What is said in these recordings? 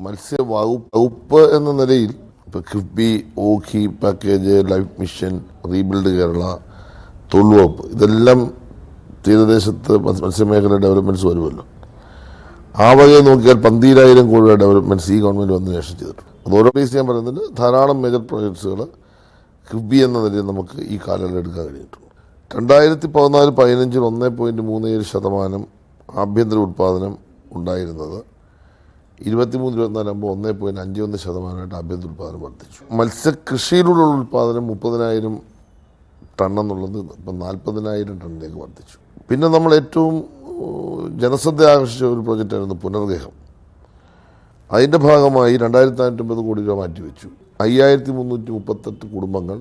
മത്സ്യ വകുപ്പ് എന്ന നിലയിൽ ഇപ്പോൾ KIIFB Ockhi package life mission rebuild Kerala തൊഴിൽവകുപ്പ് ഇതെല്ലാം തീരദേശത്ത് മത്സ്യ- മത്സ്യമേഖല ഡെവലപ്മെന്റ്സ് വരുമല്ലോ. ആ വകയെ നോക്കിയാൽ പന്തീരായിരം കോടിയുടെ ഡെവലപ്മെന്റ്സ് ഈ ഗവൺമെന്റ് വന്നതിന് ശേഷം ചെയ്തിട്ടുണ്ട്. അത് ഓരോ കേസ് ഞാൻ പറയുന്നുണ്ട്. ധാരാളം മേജർ പ്രോജക്ട്സുകൾ കിഫ്ബി എന്ന നിലയിൽ നമുക്ക് ഈ കാലയളവിൽ എടുക്കാൻ കഴിഞ്ഞിട്ടുണ്ട്. രണ്ടായിരത്തി പതിനാല് പതിനഞ്ചിൽ ഒന്ന് പോയിന്റ് മൂന്ന് ഏഴ് ശതമാനം ആഭ്യന്തര ഉൽപ്പാദനം ഉണ്ടായിരുന്നത് ഇരുപത്തിമൂന്ന് ഇരുപത്തിനാലാകുമ്പോൾ ഒന്നേ പോയിന്റ് അഞ്ച് ഒന്ന് ശതമാനമായിട്ട് ആഭ്യന്തര ഉൽപ്പാദനം വർദ്ധിച്ചു. മത്സ്യകൃഷിയിലുള്ള ഉൽപ്പാദനം മുപ്പതിനായിരം ടൺ എന്നുള്ളത് ഇപ്പം നാൽപ്പതിനായിരം ടണ്ണിലേക്ക് വർദ്ധിച്ചു. പിന്നെ നമ്മൾ ഏറ്റവും ജനശ്രദ്ധ ആകർഷിച്ച ഒരു പ്രോജക്റ്റായിരുന്നു പുനർഗേഹം. അതിന്റെ ഭാഗമായി രണ്ടായിരത്തി നാനൂറ്റമ്പത് കോടി രൂപ മാറ്റിവെച്ചു. അയ്യായിരത്തി മുന്നൂറ്റി മുപ്പത്തെട്ട് കുടുംബങ്ങൾ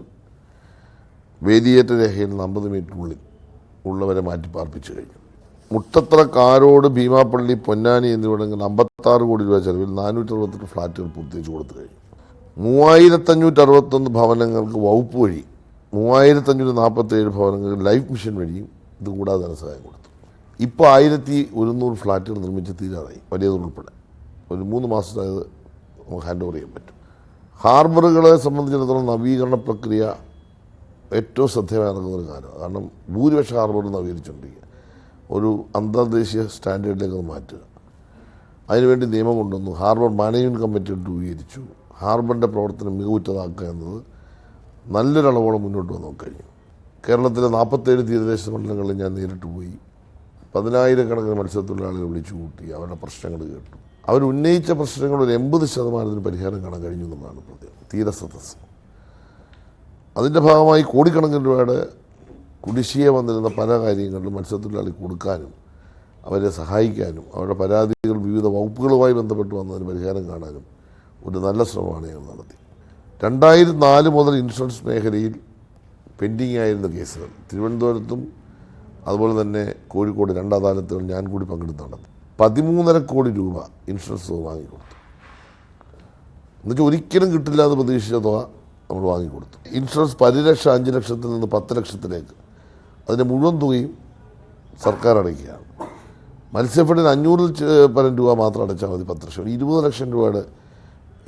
വേദിയേറ്റ രേഖയിൽ നിന്ന് അമ്പത് മീറ്ററിനുള്ളിൽ ഉള്ളവരെ മാറ്റി പാർപ്പിച്ചു കഴിഞ്ഞു. മുട്ടത്തറ കാരോട് ഭീമാപ്പള്ളി പൊന്നാനി എന്നിവിടങ്ങളിൽ അമ്പത്താറ് കോടി രൂപ ചെലവിൽ നാനൂറ്റി അറുപത്തെട്ട് ഫ്ലാറ്റുകൾ പൂർത്തീകരിച്ചു കൊടുത്തു കഴിഞ്ഞു. മൂവായിരത്തഞ്ഞൂറ്റി അറുപത്തൊന്ന് ഭവനങ്ങൾക്ക് വകുപ്പ് വഴി മൂവായിരത്തഞ്ഞൂറ്റി നാൽപ്പത്തേഴ് ഭവനങ്ങൾക്ക് ലൈഫ് മിഷൻ വഴിയും ഇത് കൂടാതെ ധനസഹായം കൊടുത്തു. ഇപ്പോൾ ആയിരത്തി ഒരുന്നൂറ് ഫ്ലാറ്റുകൾ നിർമ്മിച്ച് തീരാറായി വലിയതുൾപ്പെടെ ഒരു മൂന്ന് മാസത്തിനകത്ത് നമുക്ക് ഹാൻഡ് ഓവർ ചെയ്യാൻ പറ്റും. ഹാർബറുകളെ സംബന്ധിച്ചിടത്തോളം നവീകരണ പ്രക്രിയ ഏറ്റവും ശ്രദ്ധേയമായി നടക്കുന്ന ഒരു കാര്യമാണ് കാരണം ഭൂരിപക്ഷ ഹാർബർ നവീകരിച്ചുകൊണ്ടിരിക്കുക ഒരു അന്തർദേശീയ സ്റ്റാൻഡേർഡിലേക്ക് മാറ്റുക. അതിനുവേണ്ടി നിയമം കൊണ്ടുവന്നു. ഹാർബർ മാനേജ്മെന്റ് കമ്മിറ്റി രൂപീകരിച്ചു. ഹാർബറിന്റെ പ്രവർത്തനം മികവുറ്റതാക്കുക എന്നത് നല്ലൊരളവോളം മുന്നോട്ട് വന്നു കഴിഞ്ഞു. കേരളത്തിലെ നാൽപ്പത്തേഴ് തീരദേശ മണ്ഡലങ്ങളിൽ ഞാൻ നേരിട്ട് പോയി. പതിനായിരക്കണക്കിന് മത്സ്യത്തൊഴിലാളികൾ വിളിച്ചു കൂട്ടി. അവരുടെ പ്രശ്നങ്ങൾ കേട്ടു. അവർ ഉന്നയിച്ച പ്രശ്നങ്ങൾ ഒരു എൺപത് ശതമാനത്തിന് പരിഹാരം കാണാൻ കഴിഞ്ഞു എന്നുള്ളതാണ് പ്രത്യേകം. തീരസദസ് അതിന്റെ ഭാഗമായി കോടിക്കണക്കിന് രൂപയുടെ കുടിശ്ശിക വന്നിരുന്ന പല കാര്യങ്ങളിലും മത്സ്യത്തൊഴിലാളി കൊടുക്കാനും അവരെ സഹായിക്കാനും അവരുടെ പരാതികൾ വിവിധ വകുപ്പുകളുമായി ബന്ധപ്പെട്ട് വന്നതിന് പരിഹാരം കാണാനും ഒരു നല്ല ശ്രമമാണ് ഞങ്ങൾ നടത്തി. രണ്ടായിരത്തി നാല് മുതൽ ഇൻഷുറൻസ് മേഖലയിൽ പെൻഡിങ് ആയിരുന്ന കേസുകൾ. തിരുവനന്തപുരത്തും അതുപോലെ തന്നെ കോഴിക്കോട് രണ്ട് അദാലത്തുകൾ ഞാൻ കൂടി പങ്കെടുത്ത് നടത്തി. പതിമൂന്നര കോടി രൂപ ഇൻഷുറൻസ് വാങ്ങിക്കൊടുത്തു. എന്നുവെച്ചാൽ ഒരിക്കലും കിട്ടില്ല എന്ന് പ്രതീക്ഷിച്ച തുക നമ്മൾ വാങ്ങിക്കൊടുത്തു. ഇൻഷുറൻസ് പരിരക്ഷ അഞ്ച് ലക്ഷത്തിൽ നിന്ന് പത്ത് ലക്ഷത്തിലേക്ക് അതിന്റെ മുഴുവൻ തുകയും സർക്കാർ അടയ്ക്കുകയാണ്. മത്സ്യഫണ്ടിന് അഞ്ഞൂറിൽ പരം രൂപ മാത്രം അടച്ചാൽ മതി പത്ത് ലക്ഷം. ഇരുപത് ലക്ഷം രൂപയുടെ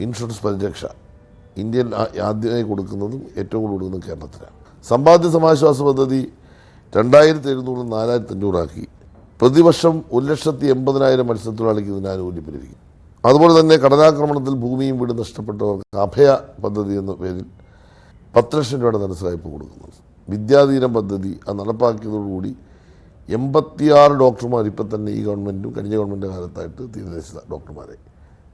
ഇൻഷുറൻസ് പരിരക്ഷ ഇന്ത്യയിൽ ആദ്യമായി കൊടുക്കുന്നതും ഏറ്റവും കൂടുതൽ കൊടുക്കുന്നതും കേരളത്തിലാണ്. സമ്പാദ്യ സമാശ്വാസ പദ്ധതി രണ്ടായിരത്തി എഴുന്നൂറ് നാലായിരത്തി അഞ്ഞൂറാക്കി പ്രതിവർഷം ഒരു ലക്ഷത്തി എൺപതിനായിരം മത്സ്യത്തൊഴിലാളിക്ക് ഇതിന് ആനുകൂല്യം ലഭിക്കും അതുപോലെ തന്നെ കടലാക്രമണത്തിൽ ഭൂമിയും വീടും നഷ്ടപ്പെട്ടവർക്ക് അഭയ പദ്ധതി എന്ന പേരിൽ പത്ത് ലക്ഷം രൂപയുടെ ധനസഹായിപ്പ് കൊടുക്കുന്നുണ്ട്. വിദ്യാധീനം പദ്ധതി അത് നടപ്പാക്കിയതോടുകൂടി എൺപത്തിയാറ് ഡോക്ടർമാർ ഇപ്പം തന്നെ ഈ ഗവൺമെന്റും കഴിഞ്ഞ ഗവൺമെന്റിന്റെ കാലത്തായിട്ട് തീരുമാനിച്ച ഡോക്ടർമാരെ.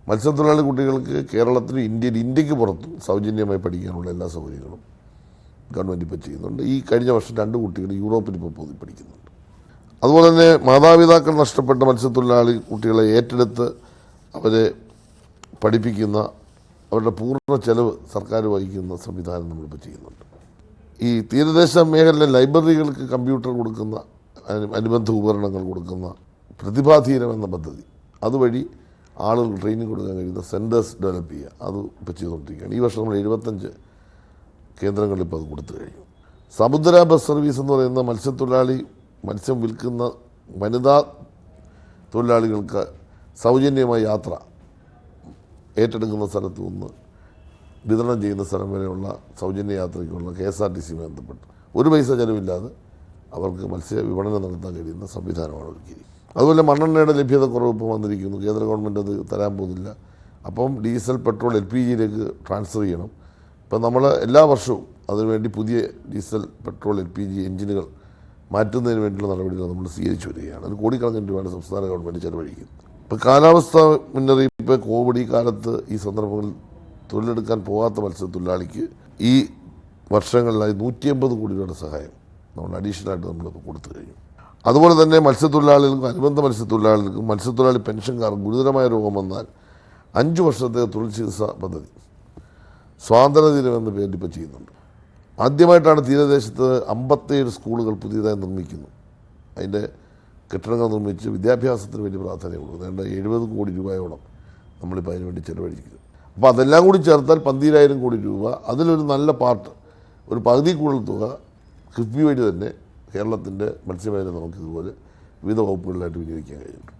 മത്സ്യത്തൊഴിലാളി കുട്ടികൾക്ക് കേരളത്തിലും ഇന്ത്യയിൽ ഇന്ത്യയ്ക്ക് പുറത്തും സൗജന്യമായി പഠിക്കാനുള്ള എല്ലാ സൗകര്യങ്ങളും ഗവൺമെന്റ് ഇപ്പോൾ ചെയ്യുന്നുണ്ട്. ഈ കഴിഞ്ഞ വർഷം രണ്ട് കുട്ടികൾ യൂറോപ്പിൽ ഇപ്പോൾ പോയി പഠിക്കുന്നുണ്ട്. അതുപോലെ തന്നെ മാതാപിതാക്കൾ നഷ്ടപ്പെട്ട മത്സ്യത്തൊഴിലാളി കുട്ടികളെ ഏറ്റെടുത്ത് അവരെ പഠിപ്പിക്കുന്ന അവരുടെ പൂർണ ചെലവ് സർക്കാർ വഹിക്കുന്ന സംവിധാനം നമ്മളിപ്പോൾ ചെയ്യുന്നുണ്ട്. ഈ തീരദേശ മേഖലയിലെ ലൈബ്രറികൾക്ക് കമ്പ്യൂട്ടർ കൊടുക്കുന്ന അനു- അനുബന്ധ ഉപകരണങ്ങൾ കൊടുക്കുന്ന പ്രതിഭാധീനം എന്ന പദ്ധതി. അതുവഴി ആളുകൾ ട്രെയിനിങ് കൊടുക്കാൻ കഴിയുന്ന സെന്റേഴ്സ് ഡെവലപ്പ് ചെയ്യുക. അത് ഇപ്പോൾ ചെയ്തുകൊണ്ടിരിക്കുകയാണ്. ഈ വർഷം നമ്മൾ എഴുപത്തഞ്ച് കേന്ദ്രങ്ങളിൽ ഇപ്പോൾ അത് കൊടുത്തു കഴിഞ്ഞു. സമുദ്ര ബസ് സർവീസ് എന്ന് പറയുന്ന മത്സ്യത്തൊഴിലാളി മത്സ്യം വിൽക്കുന്ന വനിതാ തൊഴിലാളികൾക്ക് സൗജന്യമായ യാത്ര ഏറ്റെടുക്കുന്ന സ്ഥലത്ത് നിന്ന് വിതരണം ചെയ്യുന്ന സ്ഥലം വരെയുള്ള സൗജന്യ യാത്രയ്ക്കുള്ള കെ എസ് ആർ ടി സിയുമായി ബന്ധപ്പെട്ട് ഒരു പൈസ ചെലവില്ലാതെ അവർക്ക് മത്സ്യ വിപണനം നടത്താൻ കഴിയുന്ന സംവിധാനമാണ് ഒരുക്കിയിരിക്കുന്നത് അതുപോലെ മണ്ണെണ്ണയുടെ ലഭ്യത കുറവ് ഇപ്പോൾ വന്നിരിക്കുന്നു. കേന്ദ്ര ഗവൺമെന്റ് അത് തരാൻ പോകുന്നില്ല. അപ്പം ഡീസൽ പെട്രോൾ എൽ പി ജിയിലേക്ക് ട്രാൻസ്ഫർ ചെയ്യണം. ഇപ്പം നമ്മൾ എല്ലാ വർഷവും അതിനുവേണ്ടി പുതിയ diesel petrol L P G എഞ്ചിനുകൾ മാറ്റുന്നതിന് വേണ്ടിയുള്ള നടപടികൾ നമ്മൾ സ്വീകരിച്ചു വരികയാണ്. അത് കോടിക്കണക്കിന് രൂപയാണ് സംസ്ഥാന ഗവൺമെന്റ് ചെലവഴിക്കുന്നത്. ഇപ്പോൾ കാലാവസ്ഥ മുന്നറിയിപ്പ് കോവിഡ് ഈ കാലത്ത് ഈ സന്ദർഭങ്ങളിൽ തൊഴിലെടുക്കാൻ പോകാത്ത മത്സ്യത്തൊഴിലാളിക്ക് ഈ വർഷങ്ങളിലായി നൂറ്റി അമ്പത് കോടി രൂപയുടെ സഹായം നമ്മൾ അഡീഷണലായിട്ട് നമ്മൾ കൊടുത്തു കഴിഞ്ഞു. അതുപോലെ തന്നെ മത്സ്യത്തൊഴിലാളികൾക്കും അനുബന്ധ മത്സ്യത്തൊഴിലാളികൾക്കും മത്സ്യത്തൊഴിലാളി പെൻഷൻകാർക്കും ഗുരുതരമായ രോഗം വന്നാൽ അഞ്ച് വർഷത്തെ തൊഴിൽ ചികിത്സാ പദ്ധതി സ്വാതന്ത്ര്യദിനം എന്ന പേരിൽ ഇപ്പോൾ ചെയ്യുന്നുണ്ട്. ആദ്യമായിട്ടാണ് തീരദേശത്ത് അമ്പത്തേഴ് സ്കൂളുകൾ പുതിയതായി നിർമ്മിക്കുന്നു. അതിന്റെ കെട്ടിടങ്ങൾ നിർമ്മിച്ച് വിദ്യാഭ്യാസത്തിന് വേണ്ടി പ്രാധാന്യം കൊടുക്കുന്നു ഏതാണ്ട് എഴുപത് കോടി രൂപയോളം നമ്മളിപ്പോൾ അതിനുവേണ്ടി ചെലവഴിക്കുന്നു. അപ്പോൾ അതെല്ലാം കൂടി ചേർത്താൽ പന്തിരായിരം കോടി രൂപ. അതിലൊരു നല്ല പാർട്ട് ഒരു പകുതി കൂടുതൽ തുക കിഫ്ബി വഴി തന്നെ കേരളത്തിന്റെ മത്സ്യബന്ധനം നമുക്ക് ഇതുപോലെ വിവിധ വകുപ്പുകളിലായിട്ട് വിനിയോഗിക്കാൻ കഴിയുന്നുണ്ട്